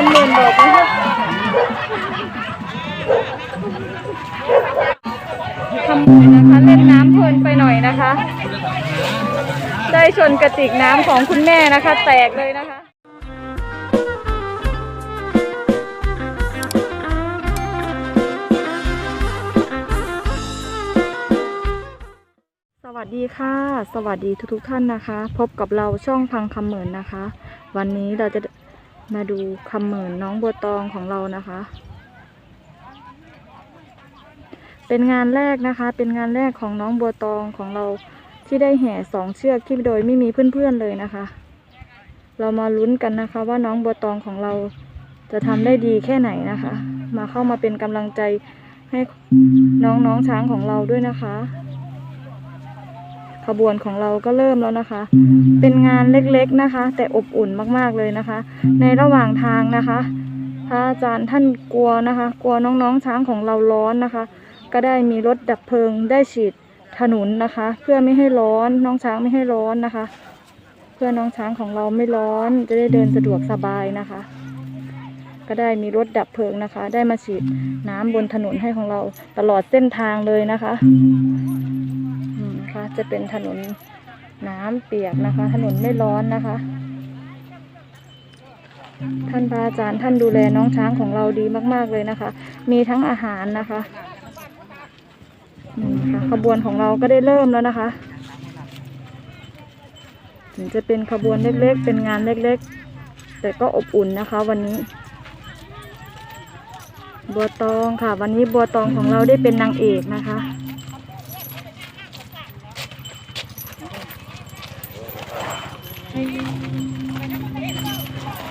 คนหมื่นบอกนะคะทำเลยนะคะเล่นน้ำเพลินไปหน่อยนะคะ ได้ชนกระติกน้ำของคุณแม่นะคะ แตกเลยนะคะสวัสดีค่ะ สวัสดีทุกๆท่านนะคะ พบกับเราช่องพังคำเหมือนนะคะ วันนี้เราจะ มาดูคำเหมือนน้องบัวตองของเรานะคะ เป็นงานแรกนะคะ เป็นงานแรกของน้องบัวตองของเราที่ได้แห่สองเชือกที่โดยไม่มีเพื่อนๆเลยนะคะ เรามาลุ้นกันนะคะ ว่าน้องบัวตองของเราจะทำได้ดีแค่ไหนนะคะ มาเข้ามาเป็นกำลังใจให้น้องๆช้างของเราด้วยนะคะ ขบวนของเราก็เริ่มแล้วนะคะ เป็นงานเล็กๆนะคะ แต่อบอุ่นมากๆเลยนะคะ ในระหว่างทางนะคะพระอาจารย์ท่านกลัวนะคะ กลัวน้องๆช้างของเราร้อนนะคะ ก็ได้มีรถดับเพลิงได้ฉีดถนนนะคะ เพื่อไม่ให้ร้อนน้องช้างไม่ให้ร้อนนะคะ เพื่อน้องช้างของเราไม่ร้อนจะได้เดินสะดวกสบายนะคะ ก็ได้มีรถดับเพลิงนะคะ ได้มาฉีดน้ำบนถนนให้ของเราตลอดเส้นทางเลยนะคะอืมนะคะ จะเป็นถนนน้ำเปียกนะคะ ถนนไม่ร้อนนะคะ ท่านพระอาจารย์ท่านดูแลน้องช้างของเราดีมาก ๆเลยนะคะ มีทั้งอาหารนะคะนี่ค่ะขบวนของเราก็ได้เริ่มแล้วนะคะ ถึงจะเป็นขบวนเล็กๆ เป็นงานเล็กๆ แต่ก็อบอุ่นนะคะ วันนี้ บัวตองค่ะ วันนี้บัวตองของเราได้เป็นนางเอกนะคะ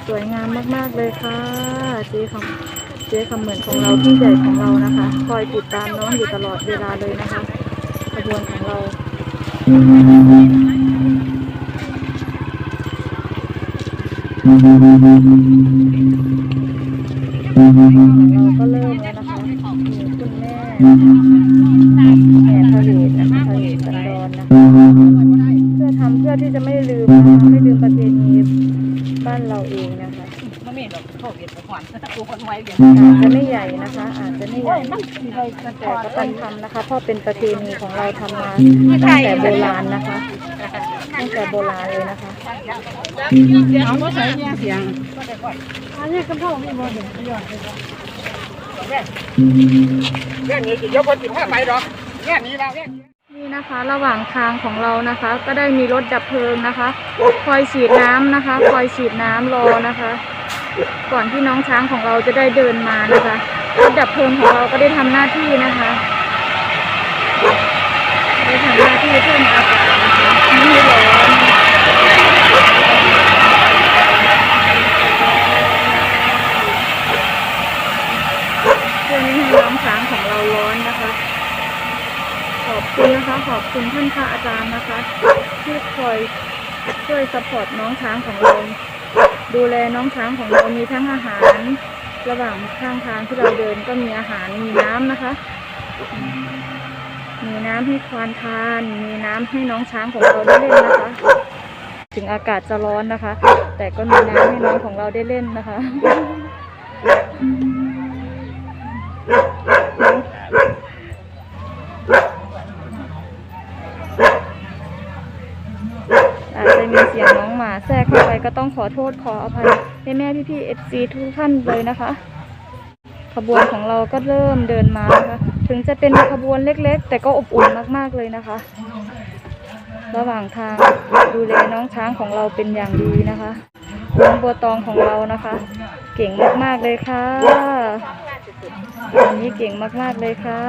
สวยงามมาก ๆ เลยค่ะ เจ๊คำเจ๊คำเหมือนของเราที่ใหญ่ของเรานะคะ คอยติดตามน้องอยู่ตลอดเวลาเลยนะคะขบวนของเราเร โควิดก่อนกูคนไว้เบียดอาจจะไม่ใหญ่นะคะ อาจจะไม่ใหญ่มันมีใบกระแต่จอกก็ต้องทำนะคะเพราะเป็นประเพณีของเราทำมาตั้งแต่โบราณนะคะตั้งแต่โบราณเลยนะคะเอาก็ใส่เนี่ยเสียงอันนี้ก็พ่อมีโมเดลย้อนเรื่องนี้จะยกคนจิ๋วเข้าไปหรอกเนี่ยนี้เราเนี่ยนี่นะคะระหว่างทางของเรานะคะ ก็ได้มีรถดับเพลิงนะคะ คอยฉีดน้ำนะคะ คอยฉีดน้ำรอนะคะ ก่อนที่น้องช้างของเราจะได้เดินมานะคะรถดับเพลิงของเราก็ได้ทำหน้าที่นะคะได้ทำหน้าที่เพิ่มอากาศนะคะไม่ร้อนเพื่อไม่ให้น้องช้างของเราร้อนนะคะ ขอบคุณนะคะ ขอบคุณท่านพระอาจารย์นะคะที่คอยช่วยสปอร์ตน้องช้างของเรา ดูแลน้องช้างของเรามีทั้งอาหาร ระหว่างข้างทางที่เราเดินก็มีอาหารมีน้ำนะคะ มีน้ำให้ควานทาน มีน้ำให้น้องช้างของเราได้เล่นนะคะ ถึงอากาศจะร้อนนะคะ แต่ก็มีน้ำให้น้องของเราได้เล่นนะคะ อาจจะมีเสียงน้องหมา แทรกเข้าไปก็ต้องขอโทษขออภัยให้แม่พี่พี่เอฟซีทุกท่านเลยนะคะ ขบวนของเราก็เริ่มเดินมานะคะถึงจะเป็นขบวนเล็ก ๆ แต่ก็อบอุ่นมากๆเลยนะคะ ระหว่างทางดูแลน้องช้างของเราเป็นอย่างดีนะคะน้องบัวตองของเรานะคะ เก่งมากๆเลยค่ะวันนี้เก่งมากๆเลยค่ะ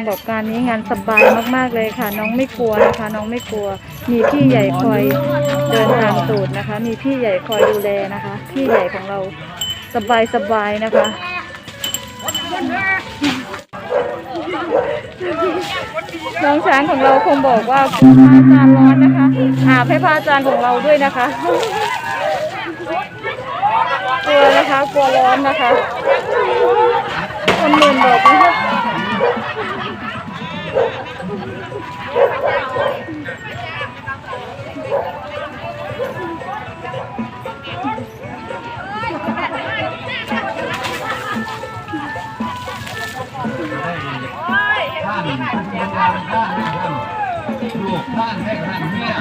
องบองบกการนี้งานสบายมากๆเลยค่ะ น้องไม่กลัวนะคะ น้องไม่กลัว มีพี่ใหญ่คอยเดินตามตูดนะคะ มีพี่ใหญ่คอยดูแลนะคะ พี่ใหญ่ของเราสบายสบายๆนะคะน้องช้างของเราคงบอกว่ากลัวพระอาจารย์ร้อนนะคะอาบให้พระอาจารย์ของเราด้วยนะคะกลัวนะคะกลัวร้อนนะคะคนหมื่นบอกนะคะ ท่านท่านท่านลูกท่านให้ท่านเนี่ย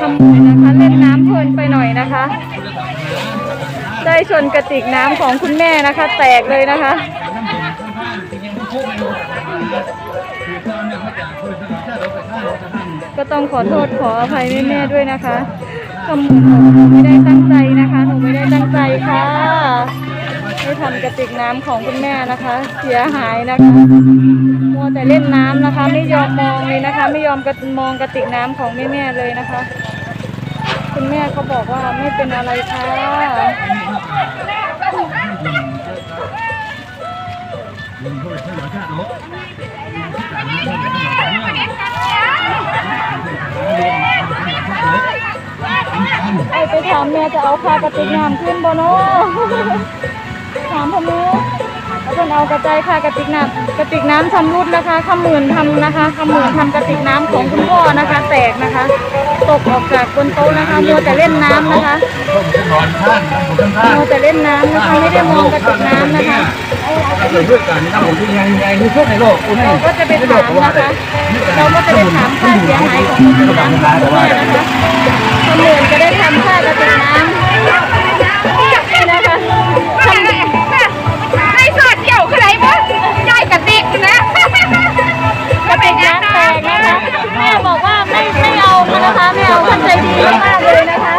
ทำบุญนะคะเล่นน้ำเพลินไปหน่อยนะคะ ได้ชนกระติกน้ำของคุณแม่นะคะ แตกเลยนะคะ ก็ต้องขอโทษขออภัยแม่ๆด้วยนะคะทำบุญของหนูไม่ได้ตั้งใจนะคะหนูไม่ได้ตั้งใจค่ะให้ทำกระติกน้ำของคุณแม่นะคะ เสียหายนะคะมัวแต่เล่นน้ำนะคะ ไม่ยอมมองเลยนะคะ ไม่ยอมกระมองกระติกน้ำของแม่ๆเลยนะคะ คุณแม่เขาบอกว่าไม่เป็นอะไรค่ะยิงเข้าไปข้างหลังชาติลบ ไอไปถามแม่จะเอาค่ากระติกน้ำขึ้นบ่เนาะถามพ่อแม่แล้วเพิ่นเอากระจายค่ากระติกน้ำกระติกน้ำชำรุดนะคะขมื่นทำนะคะขมื่นทำกระติกน้ำของคุณพ่อนะคะ แตกนะคะ ตกออกจากบนโต๊ะนะคะมัวแต่เล่นน้ำนะคะผมจะนอนท่านผมจะท่านมัวแต่เล่นน้ำนะคะไม่ได้มองกระติกน้ำนะคะเกิดเรื่อการนะผมที่ยังยังที่สุดในโลกเราก็จะไปถามนะคะเราก็จะไปถามค่าเสียหายของกระติกน้ำของคุณแม่นะคะขมื่นจะได้ ระติกน้ำนี่นะคะทำให้สอดเดี่ยวขึ้นไหนบ่ย่อยกระติกนะกระติกน้ำแตกนะคะแม่บอกว่าไม่ไม่เอานะคะไม่เอาท่านใจดีมากๆเลยนะคะ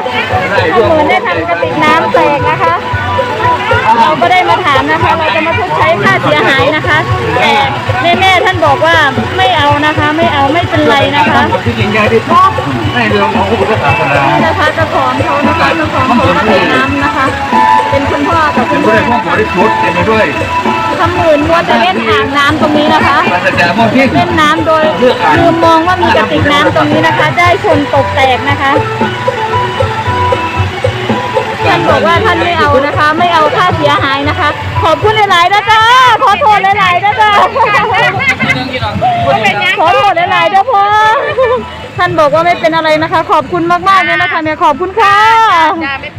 ถ้าเหมือนได้ทำกระติกน้ำแตกนะคะ เราก็ได้มาถามนะคะ เราจะมาชดใช้ค่าเสียหายนะคะ แต่แม่แม่ๆท่านบอกว่าไม่เอานะคะ ไม่เอาไม่เป็นไรนะคะที่ยิ่งใหญ่ที่สุดในเรื่องของพุทธศาสนานี่นะคะเจ้าของ เขานะคะเจ้าของของกระติกน้ำนะคะ เป็นคุณพ่อกับคุณด้วแม่ยพวกบริสุทธิ์เต็มไปด้วยทำหมื่นมัวแต่เล่นอ่างน้ำตรงนี้นะคะ ปราศจากมลพิษเล่นน้ำโดยลืมมองว่ามีกระติกน้ำตรงนี้นะคะ ได้ชนตกแตกนะคะท่านบอกว่าท่านไม่เอานะคะ ไม่เอาค่าเสียหายนะคะ ขอบคุณหลายๆนะจ๊ะขอโทษหลายๆนะจ๊ะ เป็นยัง ขอโทษหลายๆเด้อพ่อท่าน บอกว่าไม่เป็นอะไรนะคะ ขอบคุณมากๆเลยนะคะเนี่ยขอบคุณค่ะ จ้าไม่เป็น